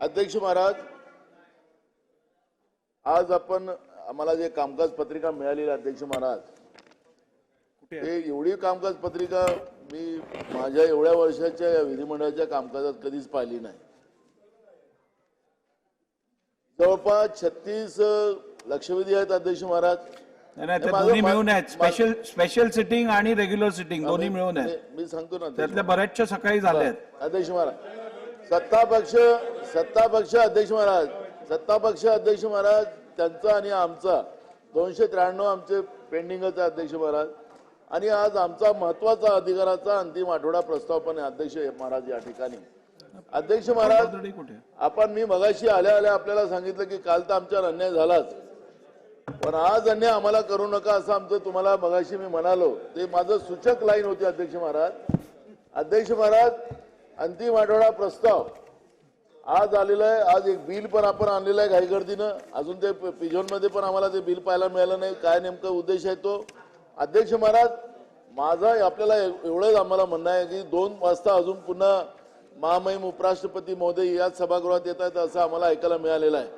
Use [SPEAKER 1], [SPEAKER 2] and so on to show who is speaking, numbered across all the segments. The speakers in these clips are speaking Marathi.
[SPEAKER 1] अध्यक्ष महाराज आज आपण आम्हाला जे कामकाज पत्रिका मिळालेली अध्यक्ष महाराज हे एवढी कामकाज पत्रिका मी माझ्या एवढ्या वर्षाच्या या विधिमंडळाच्या कामकाजात कधीच पाहिली नाही. जवळपास छत्तीस लक्षवेधी आहेत अध्यक्ष महाराज.
[SPEAKER 2] ते स्पेशल स्पेशल सिटिंग आणि रेग्युलर सिटिंग दोन्ही मिळून आहेत.
[SPEAKER 1] मी- सांगतो ना
[SPEAKER 2] त्यातल्या बऱ्याचशा सकाळी झाल्या आहेत.
[SPEAKER 1] अध्यक्ष महाराज. सत्ता पक्ष सत्ता पक्ष अध्यक्ष महाराज सत्ता पक्ष अध्यक्ष महाराज त्यांचा आणि आमचा. दोनशे त्र्याण्णव आमचे पेंडिंगच आहे अध्यक्ष महाराज. आणि आज आमचा महत्त्वाचा अधिकाराचा अंतिम आठवडा प्रस्ताव पण अध्यक्ष महाराज या ठिकाणी. अध्यक्ष महाराज आपण मी मगाशी आल्या आल्या आपल्याला सांगितलं की काल तर आमच्यावर अन्याय झालाच. पण आज अन्याय आम्हाला करू नका असं आमचं तुम्हाला मगाशी मी म्हणालो. ते माझं सूचक लाईन होती अध्यक्ष महाराज. अध्यक्ष महाराज अंतिम आठवडा प्रस्ताव. आज आलेला आहे आज एक बिल पण आपण आणलेलं आहे घाईगर्दीनं. अजून ते पिजोनमध्ये पण आम्हाला ते बिल पाहायला मिळालं नाही. काय नेमका उद्देश आहे तो? अध्यक्ष महाराज माझा आपल्याला एवढंच आम्हाला म्हणणं आहे की दोन वाजता अजून पुन्हा महामहिम उपराष्ट्रपती महोदय याच सभागृहात येत आहेत असं आम्हाला ऐकायला मिळालेलं आहे.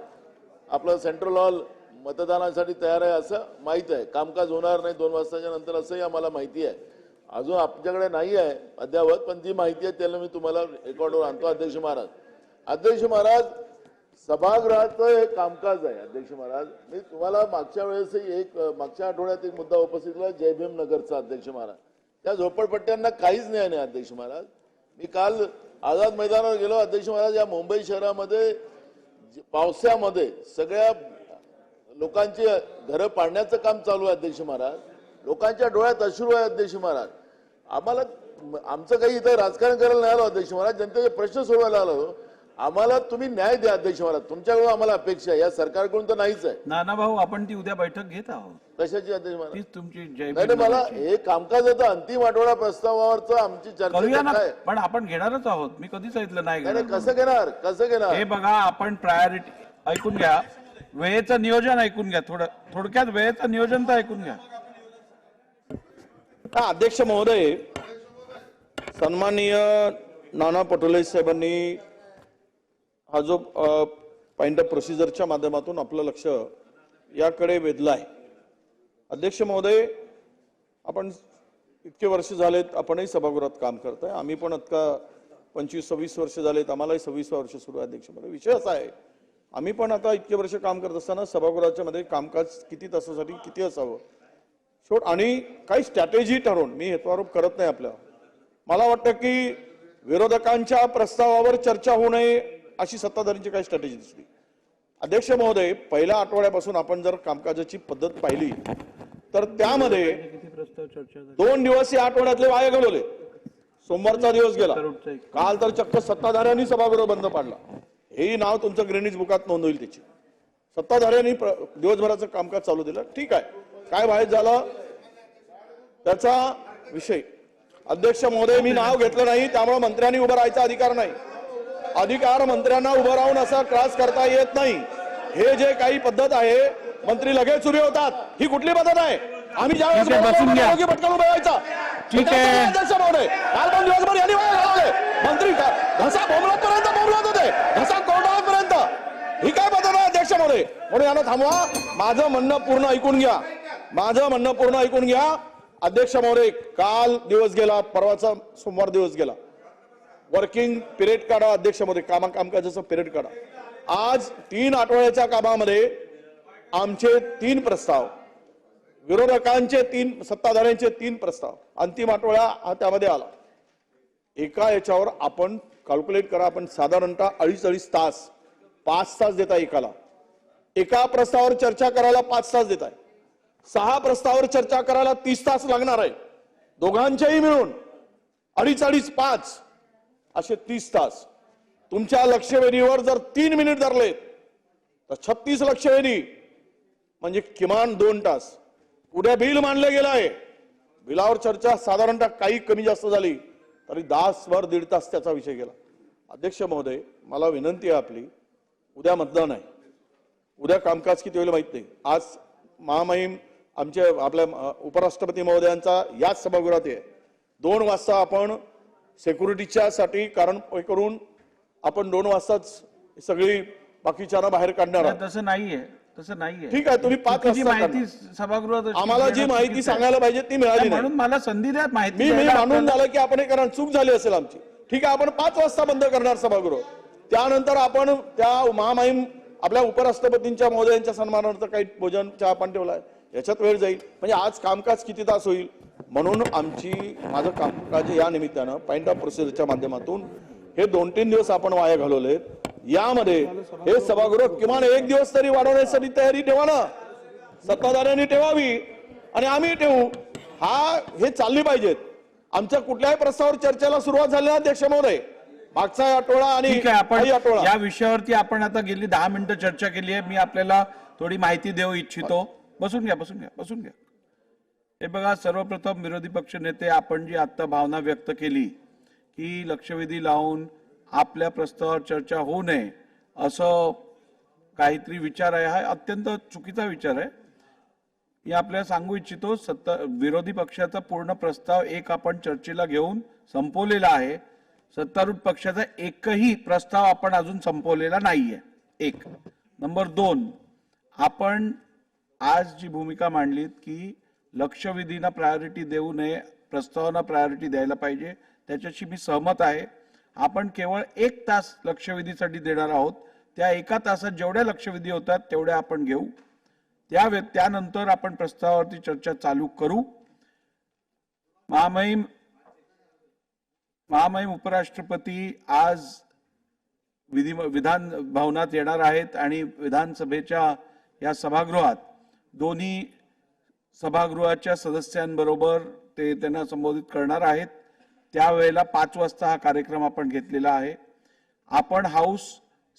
[SPEAKER 1] आपलं सेंट्रल हॉल मतदानासाठी तयार आहे असं माहीत आहे. कामकाज होणार नाही दोन वाजताच्या नंतर असंही आम्हाला माहिती आहे. अजून आपल्याकडे नाही आहे अद्यावत पण जी माहिती आहे त्याला मी तुम्हाला रेकॉर्डवर आणतो अध्यक्ष महाराज. अध्यक्ष महाराज सभागृहाचं हे कामकाज आहे अध्यक्ष महाराज. मी तुम्हाला मागच्या वेळेसही एक मागच्या आठवड्यात एक मुद्दा उपस्थित केला जय भीम नगरचा अध्यक्ष महाराज. त्या झोपडपट्ट्यांना काहीच न्याय नाही अध्यक्ष महाराज. मी काल आझाद मैदानावर गेलो अध्यक्ष महाराज या मुंबई शहरामध्ये पावसामध्ये सगळ्या लोकांची घरं पाडण्याचं काम चालू आहे अध्यक्ष महाराज. लोकांच्या डोळ्यात अश्रू आहे अध्यक्ष महाराज. आम्हाला आमचं काही इथं राजकारण करायला नाही आलो अध्यक्ष महाराज. जनतेचे प्रश्न सोडवायला आलो. आम्हाला तुम्ही न्याय द्या अध्यक्ष महाराज. तुमच्याकडून आम्हाला अपेक्षा आहे. या सरकारकडून तर नाहीच आहे.
[SPEAKER 2] नाना भाऊ आपण ती उद्या बैठक घेत आहोत.
[SPEAKER 1] कशाची अध्यक्ष महाराज?
[SPEAKER 2] तीच तुमची जय
[SPEAKER 1] नाही
[SPEAKER 2] भीम
[SPEAKER 1] नाही, मला. हे कामकाज होतं अंतिम आठवडा प्रस्तावावरचं आमची चर्चा
[SPEAKER 2] करूया ना
[SPEAKER 1] काय
[SPEAKER 2] पण आपण घेणारच आहोत. मी कधीच ऐकलं नाही
[SPEAKER 1] नाही, नाही,
[SPEAKER 2] घेणार.
[SPEAKER 1] कसं घेणार? कसं घेणार?
[SPEAKER 2] हे बघा आपण प्रायोरिटी ऐकून घ्या. वेळेचं नियोजन ऐकून घ्या. थोडं थोडक्यात वेळेचं नियोजन तर ऐकून घ्या.
[SPEAKER 3] हा अध्यक्ष महोदय. सन्माननीय नाना पटोले साहेबांनी हा जो पॉइंट ऑफ प्रोसिजरच्या माध्यमातून आपलं लक्ष याकडे वेधलं आहे अध्यक्ष महोदय आपण इतके वर्ष झालेत आपणही सभागृहात काम करताय. आम्ही पण आता पंचवीस सव्वीस वर्ष झालेत. आम्हालाही सव्वीस वर्ष सुरू आहे अध्यक्ष महोदय. विषय असा आहे आम्ही पण आता इतके वर्ष काम करत असताना सभागृहाच्या मध्ये कामकाज किती तासासाठी किती असावं? शेवट आणि काही स्ट्रॅटेजी ठरवून मी हेतुआरोप करत नाही आपल्या मला वाटतं की विरोधकांच्या प्रस्तावावर चर्चा होऊ नये अशी सत्ताधारींची काही स्ट्रॅटेजी दिसली. अध्यक्ष महोदय पहिल्या आठवड्यापासून आपण जर कामकाजाची पद्धत पाहिली तर त्यामध्ये दोन दिवस या आठवड्यातले वाया घालवले. सोमवारचा दिवस गेला. काल तर चक्क सत्ताधाऱ्यांनी सभागृह बंद पाडला. हेही नाव तुमचं ग्रेनिज बुकात नोंद होईल त्याची. सत्ताधाऱ्यांनी दिवसभराचं कामकाज चालू दिलं. ठीक आहे. काय बाहेर झालं? त्याचा विषय. अध्यक्ष महोदय मी नाव घेतलं नाही त्यामुळे मंत्र्यांनी उभं राहायचा अधिकार नाही. अधिकार मंत्र्यांना उभं राहून असा त्रास करता येत नाही. हे जे काही पद्धत आहे मंत्री लगेच उभे होतात. ही कुठली पद्धत आहे? आम्ही ज्यावेळेस पटकन उभे व्हायचा
[SPEAKER 2] ठीक आहे.
[SPEAKER 3] अध्यक्ष महोदय? काल पण दिवसभर यांनी वाया घालवले. मंत्री घसा बोमलतपर्यंत बोमलत होते. घसा कोर्टापर्यंत ही काय पद्धत आहे अध्यक्ष महोदय? म्हणून यांना थांबवा. माझं म्हणणं पूर्ण ऐकून घ्या. माझं म्हणणं पूर्ण ऐकून घ्या. अध्यक्ष महोदय काल दिवस गेला परवाचा सोमवार दिवस गेला. वर्किंग पिरियड काढा अध्यक्ष महोदय. कामा कामकाजाचा पिरियड काढा. आज तीन आठवड्याच्या कामामध्ये आमचे तीन प्रस्ताव विरोधकांचे तीन सत्ताधाऱ्यांचे तीन प्रस्ताव अंतिम आठवडा हा त्यामध्ये आला. एका याच्यावर आपण कॅल्क्युलेट करा आपण साधारणतः अडीच अडीच तास पाच तास देता एकाला. एका प्रस्तावावर चर्चा करायला पाच तास देताय. सहा प्रस्तावावर चर्चा करायला तीस तास लागणार आहे. दोघांच्याही मिळून अडीच अडीच पाच असे तीस तास. तुमच्या लक्षवेधीवर जर तीन मिनिट धरले तर छत्तीस लक्षवेधी म्हणजे किमान दोन तास. उद्या बिल मांडलं गेलं आहे. बिलावर चर्चा साधारणतः काही कमी जास्त झाली तरी दास वर दीड तास त्याचा विषय गेला. अध्यक्ष महोदय मला विनंती आहे आपली उद्या मतदान आहे. उद्या कामकाज किती होईल माहीत नाही. आज महामहिम आमचे आपल्या उपराष्ट्रपती महोदयांचा याच सभागृहात आहे दोन वाजता आपण सेक्युरिटीच्या साठी कारण करून आपण दोन वाजताच सगळी बाकीच्यांना बाहेर काढणार आहात.
[SPEAKER 2] तसं नाहीये तसं नाहीये
[SPEAKER 3] ठीक आहे तुम्ही पाच वाजता
[SPEAKER 2] माहिती सभागृहात
[SPEAKER 3] आम्हाला जी माहिती. सांगायला पाहिजे ती मिळाली नाही
[SPEAKER 2] म्हणून मला संधी द्या माहिती
[SPEAKER 3] मी मानून. झालं की आपण हे कारण चूक झाली असेल आमची ठीक आहे आपण पाच वाजता बंद करणार सभागृह त्यानंतर आपण त्या महामाहीम आपल्या उपराष्ट्रपतींच्या महोदयांच्या सन्मानार्थ काही भोजन चहा पान ठेवलाय याच्यात वेळ जाईल. म्हणजे आज कामकाज किती तास होईल? म्हणून आमची माझं कामकाज या निमित्तानं पॉइंट ऑफ प्रोसिजरच्या माध्यमातून हे दोन तीन दिवस आपण वाया घालवले यामध्ये हे सभागृह किमान एक दिवस तरी वाढवण्यासाठी तयारी ठेवा ना. सत्ताधाऱ्यांनी ठेवावी आणि आम्ही ठेवू. हा हे चालली पाहिजेत. आमच्या कुठल्याही प्रस्तावावर चर्चेला सुरुवात झाली ना अध्यक्ष महोदय? मागचा आठवडा आणि
[SPEAKER 2] आपण या विषयावरती आपण आता गेली दहा मिनिटं चर्चा केली आहे. मी आपल्याला थोडी माहिती देऊ इच्छितो. बसून घ्या बसून घ्या बसून घ्या. हे बघा सर्वप्रथम विरोधी पक्ष नेते आपण जी आत्ता भावना व्यक्त केली की लक्षवेधी लावून आपल्या प्रस्तावावर चर्चा होऊ नये असं काहीतरी विचार आहे. हा अत्यंत चुकीचा विचार आहे. मी आपल्याला सांगू इच्छितो सत्ता विरोधी पक्षाचा पूर्ण प्रस्ताव एक आपण चर्चेला घेऊन संपवलेला आहे. सत्तारूढ पक्षाचा एकही प्रस्ताव आपण अजून संपवलेला नाहीये. एक. नंबर दोन आपण आज जी भूमिका मांडलीत की लक्षवेधींना प्रायोरिटी देऊ नये प्रस्तावांना प्रायोरिटी द्यायला पाहिजे त्याच्याशी मी सहमत आहे. आपण केवळ एक तास लक्षवेधीसाठी देणार आहोत. त्या एका तासात जेवढ्या लक्षवेधी होतात तेवढ्या आपण घेऊ. त्या त्यानंतर आपण प्रस्तावावरती चर्चा चालू करू. महामहिम महामहिम उपराष्ट्रपती आज विधी विधान भवनात येणार आहेत आणि विधानसभेच्या या सभागृहात दोन्ही सभागृहाच्या सदस्यांबरोबर ते त्यांना संबोधित करणार आहेत. त्यावेळेला पाच वाजता हा कार्यक्रम आपण घेतलेला आहे. आपण हाऊस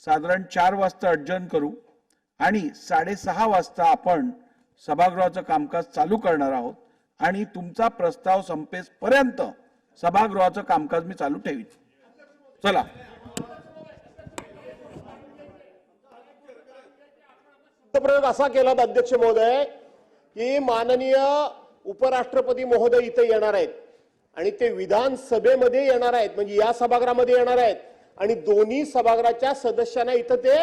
[SPEAKER 2] साधारण चार वाजता अडजन करू आणि साडेसहा वाजता आपण सभागृहाचं कामकाज चालू करणार आहोत आणि तुमचा प्रस्ताव संपेपर्यंत सभागृहाचं कामकाज मी चालू ठेवीन. चला.
[SPEAKER 4] प्रयोग असा केला अध्यक्ष महोदय की माननीय उपराष्ट्रपती महोदय इथे येणार आहेत. आणि ते विधानसभेमध्ये येणार आहेत म्हणजे या सभागृहामध्ये येणार आहेत. आणि दोन्ही सभागृहाच्या सदस्यांना इथं ते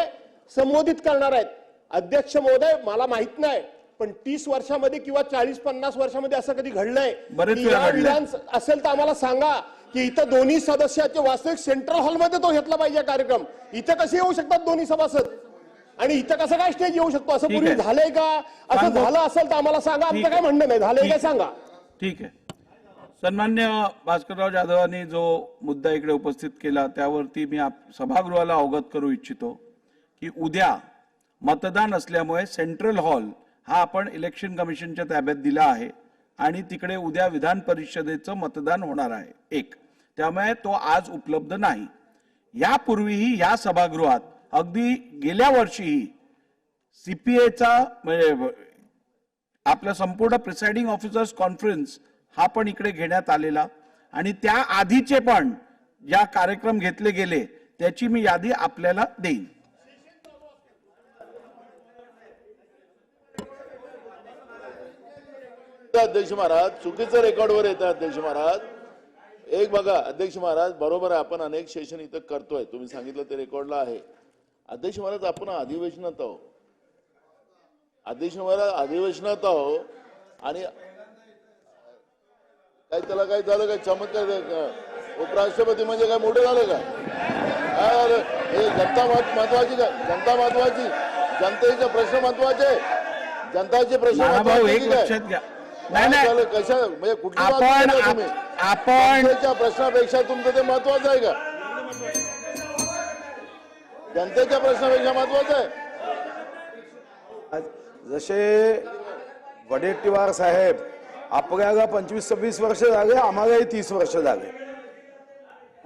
[SPEAKER 4] संबोधित करणार आहेत. अध्यक्ष महोदय मला माहीत नाही पण तीस वर्षामध्ये किंवा चाळीस पन्नास वर्षामध्ये असं कधी घडलंय. विधान असेल तर आम्हाला सांगा की इथं दोन्ही सदस्याचे वास्तविक सेंट्रल हॉलमध्ये तो घेतला पाहिजे कार्यक्रम. इथं कसे येऊ शकतात दोन्ही सभासद? आणि इथं कसं काय स्टेज येऊ शकतो? असं पूर्वी. झालंय का? असं. झालं असेल तर आम्हाला सांगा. आमचं काय. म्हणणं नाही. झालंय काय. सांगा.
[SPEAKER 2] ठीक आहे. सन्मान्य भास्करराव जाधवांनी जो मुद्दा इकडे उपस्थित केला त्यावरती मी आप- सभागृहाला अवगत करू इच्छितो की उद्या मतदान असल्यामुळे सेंट्रल हॉल हा आपण इलेक्शन कमिशनच्या ताब्यात दिला आहे आणि तिकडे उद्या विधान परिषदेचं मतदान होणार आहे. एक. त्यामुळे तो आज उपलब्ध नाही. यापूर्वीही या सभागृहात अगदी गेल्या वर्षीही सीपीएचा म्हणजे आपला संपूर्ण प्रिसाइडिंग ऑफिसर्स कॉन्फरन्स हा पण इकडे घेण्यात आलेला. आणि त्या आधीचे पण ज्या कार्यक्रम घेतले गेले त्याची मी यादी आपल्याला देईन.
[SPEAKER 1] अध्यक्ष महाराज चुकीचं रेकॉर्डवर येतं अध्यक्ष महाराज. एक बघा अध्यक्ष महाराज बरोबर आहे आपण अनेक सेशन इथं करतोय. तुम्ही सांगितलं ते रेकॉर्डला आहे. अध्यक्ष महाराज आपण अधिवेशनात आहो अध्यक्ष महाराज अधिवेशनात आहो आणि काय त्याला काय झालं काय? चमत्कार का? उपराष्ट्रपती म्हणजे काय? मोठं झालं का? हे जनता महत्- महत्वाची काय जनता महत्वाची. जनतेचे प्रश्न महत्त्वाचे जनताचे प्रश्न
[SPEAKER 2] महत्त्वाचे
[SPEAKER 1] की? कशा म्हणजे कुठली बाब
[SPEAKER 2] आपण
[SPEAKER 1] बोलताय तुम्ही?
[SPEAKER 2] आप- आपण
[SPEAKER 1] जनतेच्या प्रश्नापेक्षा तुमचं ते महत्वाचं आहे का? जनतेच्या प्रश्नापेक्षा महत्वाचं आहे.
[SPEAKER 5] जसे वडेट्टीवार साहेब आपल्याला पंचवीस सव्वीस वर्ष झाले आम्हालाही तीस वर्ष झाले.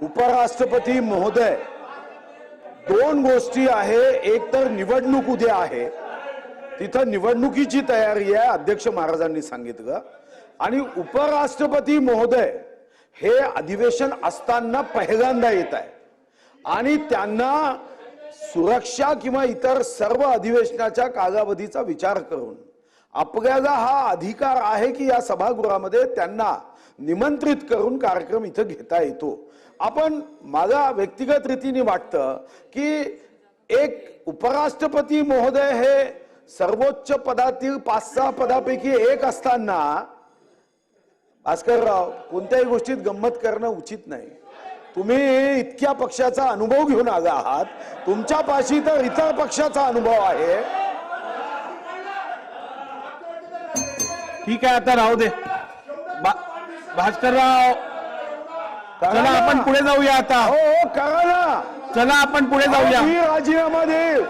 [SPEAKER 5] उपराष्ट्रपती महोदय दोन गोष्टी आहे. एक तर निवडणूक उद्या आहे. तिथं निवडणुकीची तयारी आहे अध्यक्ष महाराजांनी सांगितलं. आणि उपराष्ट्रपती महोदय हे अधिवेशन असताना पहिल्यांदा येत आहे. आणि त्यांना सुरक्षा किंवा इतर सर्व अधिवेशनाच्या कालावधीचा विचार करून आपल्याला हा अधिकार आहे की या सभागृहामध्ये त्यांना निमंत्रित करून कार्यक्रम इथं घेता येतो? आपण मला व्यक्तिगत रीतीने वाटतं की एक उपराष्ट्रपती महोदय हे सर्वोच्च पदातील पाच सहा पदापैकी एक असताना भास्करराव कोणत्याही गोष्टीत गंमत करणं उचित नाही. तुम्ही इतक्या पक्षाचा अनुभव घेऊन आला आहात. तुमच्या पाशी तर इतर पक्षाचा अनुभव आहे.
[SPEAKER 2] ठीक आहे आता राहू दे. भास्करराव
[SPEAKER 5] करा
[SPEAKER 2] चला. आपण पुढे जाऊया आता.
[SPEAKER 5] हो हो करा ना.
[SPEAKER 2] चला आपण पुढे जाऊया.
[SPEAKER 5] राजीनामा देईल